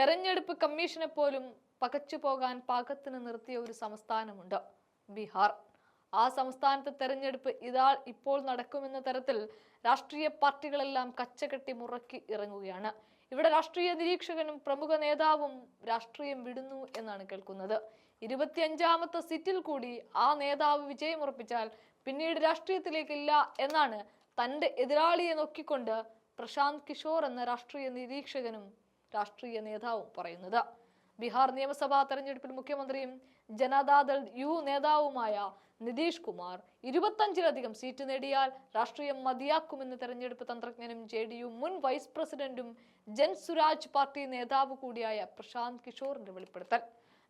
തെരഞ്ഞെടുപ്പ് കമ്മീഷനെ പോലും പകച്ചു പോകാൻ പാകത്തിന് നിർത്തിയ ഒരു സംസ്ഥാനമുണ്ട് ബീഹാർ. ആ സംസ്ഥാനത്തെ തെരഞ്ഞെടുപ്പ് ഇതാൾ ഇപ്പോൾ നടക്കുമെന്ന തരത്തിൽ രാഷ്ട്രീയ പാർട്ടികളെല്ലാം കച്ചകെട്ടി മുറക്കി ഇറങ്ങുകയാണ്. ഇവിടെ രാഷ്ട്രീയ നിരീക്ഷകനും പ്രമുഖ നേതാവും രാഷ്ട്രീയം വിടുന്നു എന്നാണ് കേൾക്കുന്നത്. ഇരുപത്തിയഞ്ചാമത്തെ സീറ്റിൽ കൂടി ആ നേതാവ് വിജയമുറപ്പിച്ചാൽ പിന്നീട് രാഷ്ട്രീയത്തിലേക്കില്ല എന്നാണ് തന്റെ എതിരാളിയെ നോക്കിക്കൊണ്ട് പ്രശാന്ത് കിഷോർ എന്ന രാഷ്ട്രീയ നിരീക്ഷകനും രാഷ്ട്രീയ നേതാവും പറയുന്നത്. ബീഹാർ നിയമസഭാ തെരഞ്ഞെടുപ്പിൽ മുഖ്യമന്ത്രിയും ജനതാദൾ യു നേതാവുമായ നിതീഷ് കുമാർ ഇരുപത്തഞ്ചിലധികം സീറ്റ് നേടിയാൽ രാഷ്ട്രീയം മതിയാക്കുമെന്ന് തെരഞ്ഞെടുപ്പ് തന്ത്രജ്ഞനും ജെ ഡി യു മുൻ വൈസ് പ്രസിഡന്റും ജൻ സുരാജ് പാർട്ടി നേതാവ് കൂടിയായ പ്രശാന്ത് കിഷോറിന്റെ വെളിപ്പെടുത്തൽ.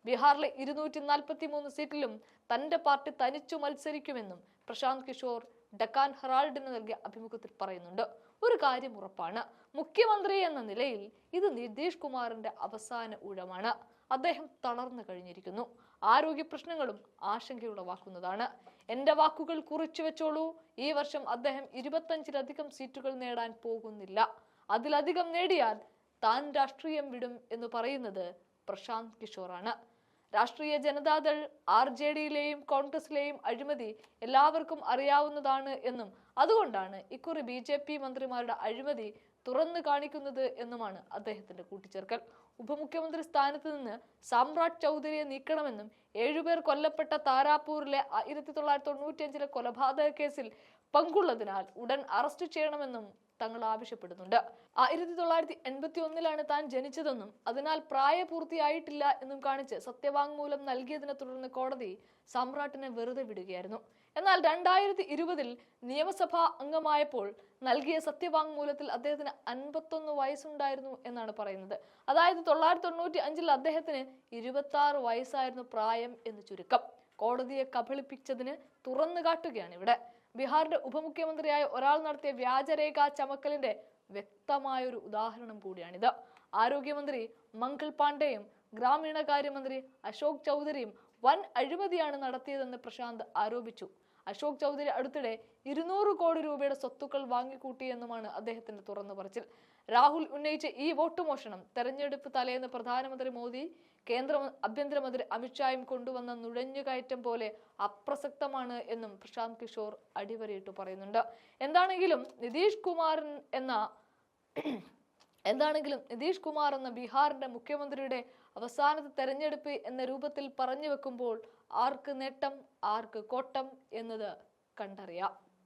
ബീഹാറിലെ ഇരുന്നൂറ്റി നാൽപ്പത്തി മൂന്ന് സീറ്റിലും തന്റെ പാർട്ടി തനിച്ചു മത്സരിക്കുമെന്നും പ്രശാന്ത് കിഷോർ ഡക്കാൻ ഹെറാൾഡിന് നൽകിയ അഭിമുഖത്തിൽ പറയുന്നുണ്ട്. ഒരു കാര്യം ഉറപ്പാണ്. മുഖ്യമന്ത്രി എന്ന നിലയിൽ ഇത് നിതീഷ് കുമാറിന്റെ അവസാന ഊഴമാണ്. അദ്ദേഹം തളർന്നു കഴിഞ്ഞിരിക്കുന്നു. ആരോഗ്യ പ്രശ്നങ്ങളും ആശങ്കയുളവാക്കുന്നതാണ്. എന്റെ വാക്കുകൾ കുറിച്ചു വെച്ചോളൂ. ഈ വർഷം അദ്ദേഹം ഇരുപത്തഞ്ചിലധികം സീറ്റുകൾ നേടാൻ പോകുന്നില്ല. അതിലധികം നേടിയാൽ താൻ രാഷ്ട്രീയം വിടും എന്ന് പറയുന്നത് പ്രശാന്ത് കിഷോറാണ്. രാഷ്ട്രീയ ജനതാദൾ ആർ ജെ ഡിയിലെയും കോൺഗ്രസിലെയും അഴിമതി എല്ലാവർക്കും അറിയാവുന്നതാണ് എന്നും അതുകൊണ്ടാണ് ഇക്കുറി ബി ജെ പി മന്ത്രിമാരുടെ അഴിമതി തുറന്നു കാണിക്കുന്നത് എന്നുമാണ് അദ്ദേഹത്തിന്റെ കൂട്ടിച്ചേർക്കൽ. ഉപമുഖ്യമന്ത്രി സ്ഥാനത്ത് നിന്ന് സാമ്രാട്ട് ചൗധരിയെ നീക്കണമെന്നും ഏഴുപേർ കൊല്ലപ്പെട്ട താരാപൂരിലെ ആയിരത്തി തൊള്ളായിരത്തി തൊണ്ണൂറ്റിയഞ്ചിലെ കൊലപാതക കേസിൽ പങ്കുള്ളതിനാൽ ഉടൻ അറസ്റ്റ് ചെയ്യണമെന്നും തങ്ങൾ ആവശ്യപ്പെടുന്നുണ്ട്. ആയിരത്തി തൊള്ളായിരത്തി എൺപത്തി ഒന്നിലാണ് താൻ ജനിച്ചതെന്നും അതിനാൽ പ്രായപൂർത്തിയായിട്ടില്ല എന്നും കാണിച്ച് സത്യവാങ്മൂലം നൽകിയതിനെ തുടർന്ന് കോടതി സമ്രാട്ടിനെ വെറുതെ വിടുകയായിരുന്നു. എന്നാൽ രണ്ടായിരത്തി ഇരുപതിൽ നിയമസഭാ അംഗമായപ്പോൾ നൽകിയ സത്യവാങ്മൂലത്തിൽ അദ്ദേഹത്തിന് അൻപത്തൊന്ന് വയസ്സുണ്ടായിരുന്നു എന്നാണ് പറയുന്നത്. അതായത് തൊള്ളായിരത്തി തൊണ്ണൂറ്റി അഞ്ചിൽ അദ്ദേഹത്തിന് ഇരുപത്തി വയസ്സായിരുന്നു പ്രായം. എന്ന് ചുരുക്കം. കോടതിയെ കബളിപ്പിച്ചതിന് തുറന്നു കാട്ടുകയാണ് ഇവിടെ. ബീഹാറിന്റെ ഉപമുഖ്യമന്ത്രിയായ ഒരാൾ നടത്തിയ വ്യാജരേഖ ചമക്കലിന്റെ വ്യക്തമായൊരു ഉദാഹരണം കൂടിയാണിത്. ആരോഗ്യമന്ത്രി മംഗൾ പാണ്ഡെയും ഗ്രാമീണകാര്യമന്ത്രി അശോക് ചൗധരിയും വൻ അഴിമതിയാണ് നടത്തിയതെന്ന് പ്രശാന്ത് ആരോപിച്ചു. അശോക് ചൗധരി അടുത്തിടെ ഇരുന്നൂറ് കോടി രൂപയുടെ സ്വത്തുക്കൾ വാങ്ങിക്കൂട്ടിയെന്നുമാണ് അദ്ദേഹത്തിന്റെ തുറന്നു പറച്ചിൽ. രാഹുൽ ഉന്നയിച്ച ഈ വോട്ട് മോഷണം തെരഞ്ഞെടുപ്പ് തലേന്ന് പ്രധാനമന്ത്രി മോദി കേന്ദ്ര ആഭ്യന്തരമന്ത്രി അമിത്ഷായും കൊണ്ടുവന്ന നുഴഞ്ഞുകയറ്റം പോലെ അപ്രസക്തമാണ് എന്നും പ്രശാന്ത് കിഷോർ അടിവരയിട്ട് പറയുന്നുണ്ട്. എന്താണെങ്കിലും നിതീഷ് കുമാർ എന്ന എന്താണെങ്കിലും നിതീഷ് കുമാർ എന്ന ബീഹാറിന്റെ മുഖ്യമന്ത്രിയുടെ അവസാനത്തെ തെരഞ്ഞെടുപ്പ് എന്ന രൂപത്തിൽ പറഞ്ഞു വെക്കുമ്പോൾ ആർക്ക് നേട്ടം ആർക്ക് കോട്ടം എന്നത് കണ്ടറിയാം.